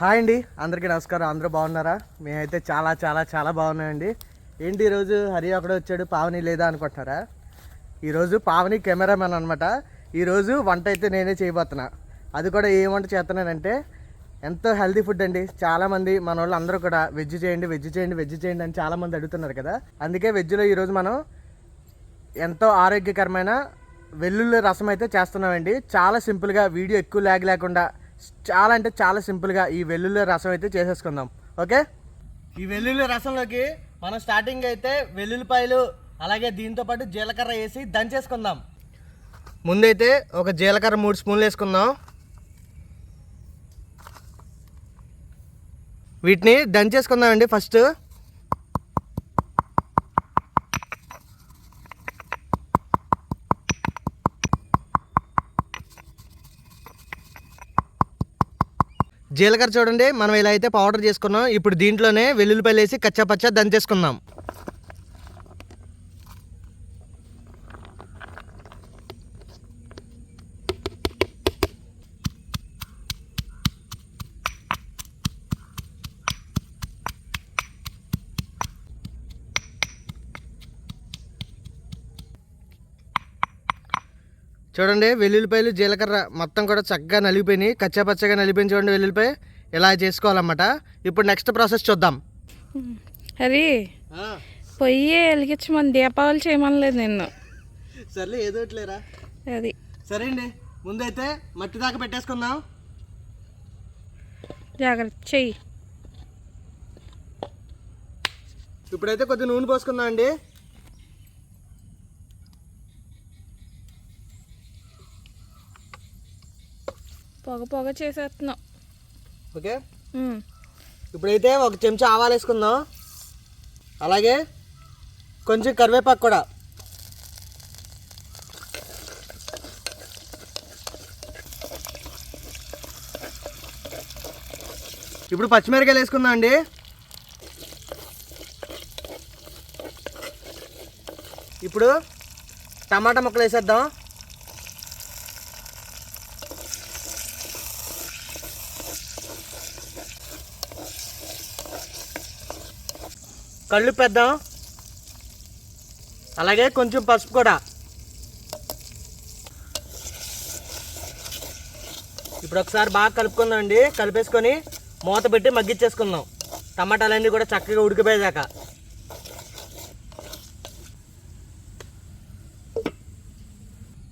Hi అండి అందరికీ నమస్కారం. అందరూ బాగున్నారా? మేమైతే చాలా చాలా చాలా బాగున్నాయండి ఏంటి ఈరోజు హరి ఒకడే వచ్చాడు? పావని లేదా అనుకుంటున్నారా? ఈరోజు పావని కెమెరామెన్ అనమాట ఈరోజు వంట అయితే నేనే చేయబోతున్నా. అది కూడా ఏ వంట చేస్తున్నానంటే ఎంతో హెల్తీ ఫుడ్ అండి. చాలామంది మన వాళ్ళు అందరూ కూడా వెజ్ చేయండి వెజ్ చేయండి వెజ్ చేయండి అని చాలామంది అడుగుతున్నారు కదా. అందుకే వెజ్లో ఈరోజు మనం ఎంతో ఆరోగ్యకరమైన వెల్లుల్లి రసం అయితే చేస్తున్నామండి. చాలా సింపుల్గా వీడియో ఎక్కువ ల్యాగ్ లేకుండా చాలా అంటే చాలా సింపుల్గా ఈ వెల్లుల్లి రసం అయితే చేసేసుకుందాం. ఓకే? ఈ వెల్లుల్లి రసంలోకి మనం స్టార్టింగ్ అయితే వెల్లుల్లిపాయలు అలాగే దీంతో పాటు జీలకర్ర వేసి దంచేసుకుందాం. ముందైతే ఒక జీలకర్ర మూడు స్పూన్లు వేసుకుందాం. వీటిని దంచేసుకుందామండి ఫస్ట్. జీలకర్ర చూడండి మనం ఇలా అయితే పౌడర్ చేసుకున్నాం. ఇప్పుడు దీంట్లోనే వెల్లుల్లిపాయలు వేసి కచ్చా పచ్చా దంచేసుకుందాం. చూడండి వెల్లుల్లిపాయలు జీలకర్ర మొత్తం కూడా చక్కగా నలిగిపోయినాయి. కచ్చా పచ్చగా నలిపోయిన చూడండి వెల్లుల్లిపాయ. ఇలా చేసుకోవాలన్నమాట. ఇప్పుడు నెక్స్ట్ ప్రాసెస్ చూద్దాం. హరి పొయ్యి వెలిగించమని దీపావళి చేయమనలేదు నిన్ను. సర్లే ఏదో ఒకటిలేరా అది. సరే అండి ముందైతే మట్టి దాకా పెట్టేసుకుందాం. జాగ్రత్త చెయ్యి. ఇప్పుడైతే కొద్దిగా నూనె పోసుకుందాం అండి. పొగ పొగ చేసేస్తున్నావు ఓకే. ఇప్పుడైతే ఒక చెంచా ఆవాలు వేసుకుందాం. అలాగే కొంచెం కరివేపాకు కూడా. ఇప్పుడు పచ్చిమిరకాయలు వేసుకుందాం అండి. ఇప్పుడు టమాటా ముక్కలు వేసేద్దాం. కళ్ళు పెద్దాం. అలాగే కొంచెం పసుపు కూడా. ఇప్పుడు ఒకసారి బాగా కలుపుకుందామండి. కలిపేసుకొని మూత పెట్టి మగ్గిచ్చేసుకుందాం. టమాటాలన్నీ కూడా చక్కగా ఉడికిపోయేదాకా.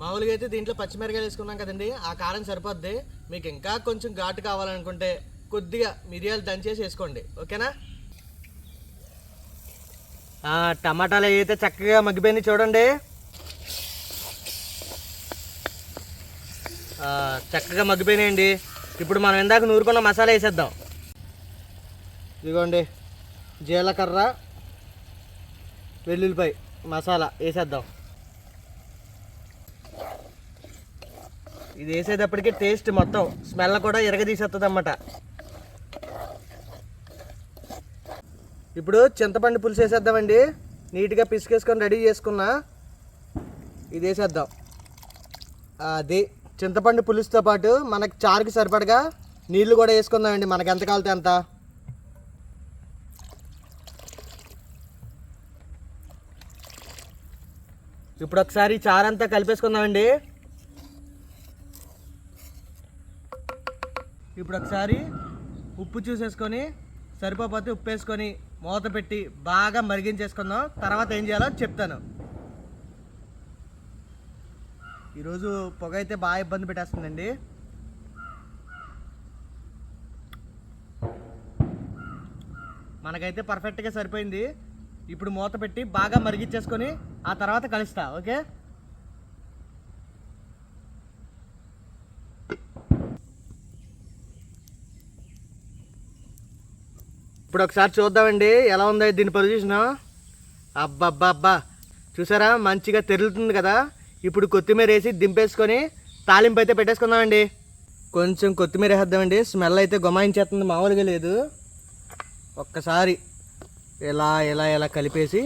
మామూలుగా అయితే దీంట్లో పచ్చిమిరకాయలు వేసుకున్నాం కదండి. ఆ కారం సరిపోద్ది. మీకు ఇంకా కొంచెం ఘాటు కావాలనుకుంటే కొద్దిగా మిరియాలు దంచేసి వేసుకోండి. ఓకేనా? టమాటాలు అయితే చక్కగా మగ్గిపోయినాయి చూడండి. చక్కగా మగ్గిపోయినాయండి. ఇప్పుడు మనం ఇందాక నూరుకున్న మసాలా వేసేద్దాం. ఇదిగోండి జీలకర్ర వెల్లుల్లిపాయ మసాలా వేసేద్దాం. ఇది వేసేటప్పటికి టేస్ట్ మొత్తం స్మెల్ కూడా ఇరగదీసేస్తుంది అన్నమాట ఇప్పుడు చింతపండు పులుసు వేసేద్దామండి. నీట్గా పిసికేసుకొని రెడీ చేసుకున్నా. ఇది వేసేద్దాం. అది చింతపండు పులుసుతో పాటు మనకి చారుకి సరిపడగా నీళ్ళు కూడా వేసుకుందామండి. మనకు ఎంత కాలితే అంత. ఇప్పుడు ఒకసారి చారంతా కలిపేసుకుందామండి. ఇప్పుడు ఒకసారి ఉప్పు చూసేసుకొని సరిపోతే ఉప్పు వేసుకొని మూత పెట్టి బాగా మరిగించేసుకుందాం. తర్వాత ఏం చేయాలో చెప్తాను. ఈరోజు పొగ అయితే బాగా ఇబ్బంది పెట్టేస్తుందండి. మనకైతే పర్ఫెక్ట్గా సరిపోయింది. ఇప్పుడు మూత పెట్టి బాగా మరిగించేసుకొని ఆ తర్వాత కలుస్తా ఓకే? ఇప్పుడు ఒకసారి చూద్దామండి. ఎలా ఉందో దీని పొజిషన్ అబ్బా అబ్బా చూసారా? మంచిగా తెరులుతుంది కదా. ఇప్పుడు కొత్తిమీర వేసి దింపేసుకొని తాలింపు అయితే పెట్టేసుకుందామండి. కొంచెం కొత్తిమీర వేసేద్దామండి స్మెల్ అయితే గుమాయించేస్తుంది మామూలుగా లేదు. ఒక్కసారి ఇలా ఇలా ఇలా కలిపేసి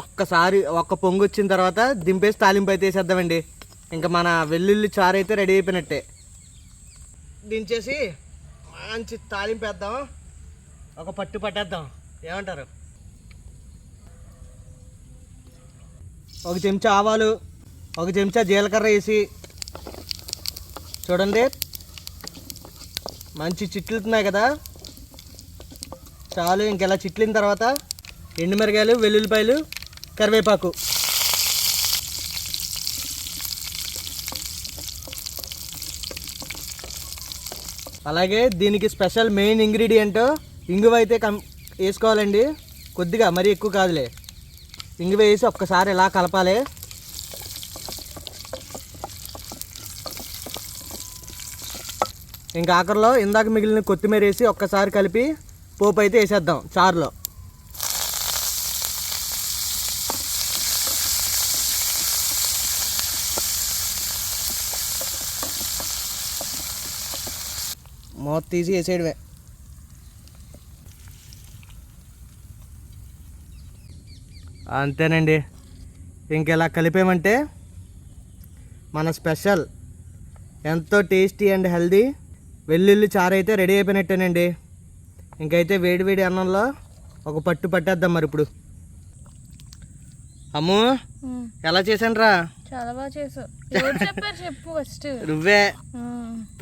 ఒక్కసారి ఒక్క పొంగు వచ్చిన తర్వాత దింపేసి తాలింపు అయితే వేసేద్దామండి. ఇంకా మన వెల్లుల్లి చారు అయితే రెడీ అయిపోయినట్టే. దించేసి మంచి తాలింపు వేద్దాం. ఒక పట్టు పట్టేద్దాం. ఏమంటారు? ఒక చెంచా ఆవాలు ఒక చెంచా జీలకర్ర వేసి చూడండి. మంచి చిట్లుతున్నాయి కదా. చాలు ఇంకెలా చిట్లిన తర్వాత ఎండుమిరగాయలు వెల్లుల్లిపాయలు కరివేపాకు. అలాగే దీనికి స్పెషల్ మెయిన్ ఇంగ్రీడియంట్ ఇంగువ అయితే కం వేసుకోవాలండి. కొద్దిగా మరీ ఎక్కువ కాదులే. ఇంగువ వేసి ఒక్కసారి ఇలా కలపాలి. ఇంకా ఆఖరిలో ఇందాక మిగిలిన కొత్తిమీర వేసి ఒక్కసారి కలిపి పోపు అయితే వేసేద్దాం చారులో. మూత తీసి వేసేయడమే. అంతేనండి. ఇంకెలా కలిపామంటే మన స్పెషల్ ఎంతో టేస్టీ అండ్ హెల్దీ వెల్లుల్లి చారు అయితే రెడీ అయిపోయినట్టేనండి. ఇంకైతే వేడి వేడి అన్నంలో ఒక పట్టు పట్టేద్దాం మరి ఇప్పుడు. అమ్ము ఎలా చేశాను రా చాలా బాగా చేసావు. చెప్పు ఫస్ట్ నువ్వే.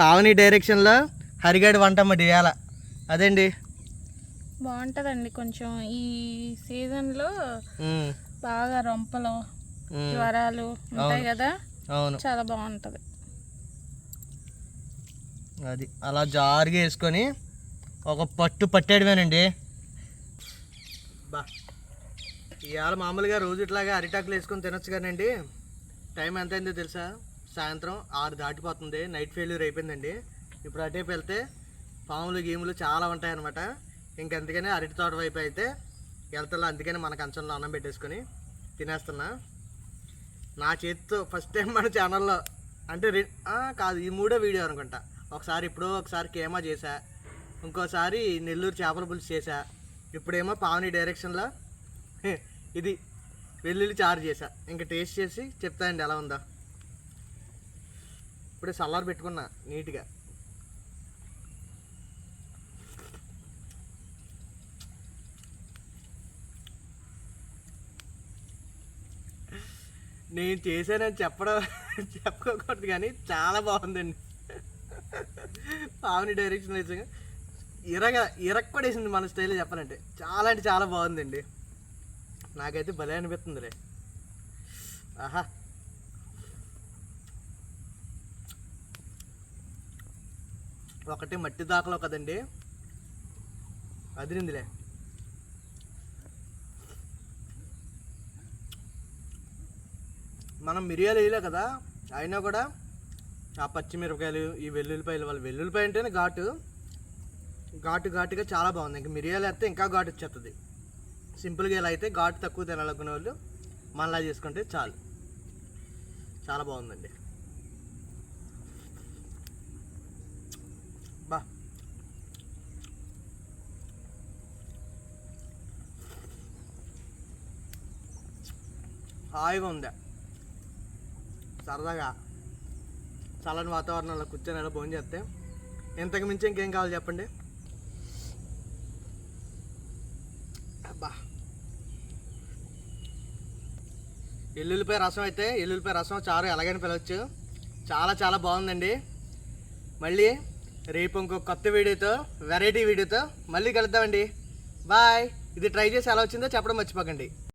పావని డైరెక్షన్లో హరిగడి వంట మరి ఇవాళ అదేండి బాగుంటుందండి కొంచెం. ఈ సీజన్లో బాగా రొంపలు జ్వరాలు ఉంటాయి కదా? అవును. చాలా బాగుంటుంది. అది అలా జారుగా వేసుకొని ఒక పట్టు పట్టేయడమేనండి. బా. ఇవాళ మామూలుగా రోజు ఇట్లాగా అరిటాకులు వేసుకొని తినొచ్చు కానండి టైం ఎంత అయిందో తెలుసా? సాయంత్రం ఆరు దాటిపోతుంది. నైట్ ఫెయిల్యూర్ అయిపోయిందండి. ఇప్పుడు అటేపు వెళ్తే పాములు గీములు చాలా ఉంటాయన్నమాట. ఇంక అందుకని అరటి తోట వైపు అయితే వెళ్తా అందుకని మన కంచంలో అన్నం పెట్టేసుకొని తినేస్తున్నా. నా చేతితో ఫస్ట్ టైం మన ఛానల్లో అంటే కాదు ఈ మూడో వీడియో అనుకుంటా. ఒకసారి ఇప్పుడు ఒకసారి కేమా చేశా. ఇంకోసారి నెల్లూరు చేపల పులుసు చేశా. ఇప్పుడేమో పావని డైరెక్షన్లో ఇది వెల్లుల్లి చారు చేశా. ఇంకా టేస్ట్ చేసి చెప్తానండి ఎలా ఉందో. ఇప్పుడే సల్లారు పెట్టుకున్నా నీట్గా నేను చేశానని చెప్పడం చెప్పుకోకూడదు కానీ చాలా బాగుందండి. పావని డైరెక్షన్ వేసాక ఇరగ ఇరక్కడేసింది మన స్టైల్ చెప్పాలంటే. చాలా అంటే చాలా బాగుందండి. నాకైతే భలే అనిపిస్తుందిలే. ఆహా. ఒకటి మట్టి దాకలో కదండి. అదిరిందిలే. మనం మిరియాలు వేయలే కదా అయినా కూడా ఆ పచ్చిమిరపకాయలు ఈ వెల్లుల్లిపాయలు వాళ్ళ వెల్లుల్లిపాయ అంటేనే ఘాటు. ఘాటు ఘాటుగా చాలా బాగుంది. ఇంకా మిరియాలు వేస్తే ఇంకా ఘాటు వచ్చేస్తుంది సింపుల్గా ఇలా అయితే ఘాటు తక్కువ తినాలనుకునే వాళ్ళు మనలా చేసుకుంటే చాలు. చాలా బాగుందండి. బా. హాయిగా ఉందా? సరదాగా చల్లని వాతావరణంలో కూర్చొని ఎలా భోజనం చేస్తే ఇంతకు మించి ఇంకేం కావాలి చెప్పండి? అబ్బా. ఎల్లుల్లిపాయ రసం అయితే ఎల్లుల్లిపాయ రసం చారు ఎలాగైనా పిలవచ్చు. చాలా చాలా బాగుందండి. మళ్ళీ రేపు ఇంకో కొత్త వీడియోతో వెరైటీ వీడియోతో మళ్ళీ కలుద్దామండి. బాయ్ ఇది ట్రై చేసి ఎలా వచ్చిందో చెప్పడం మర్చిపోకండి.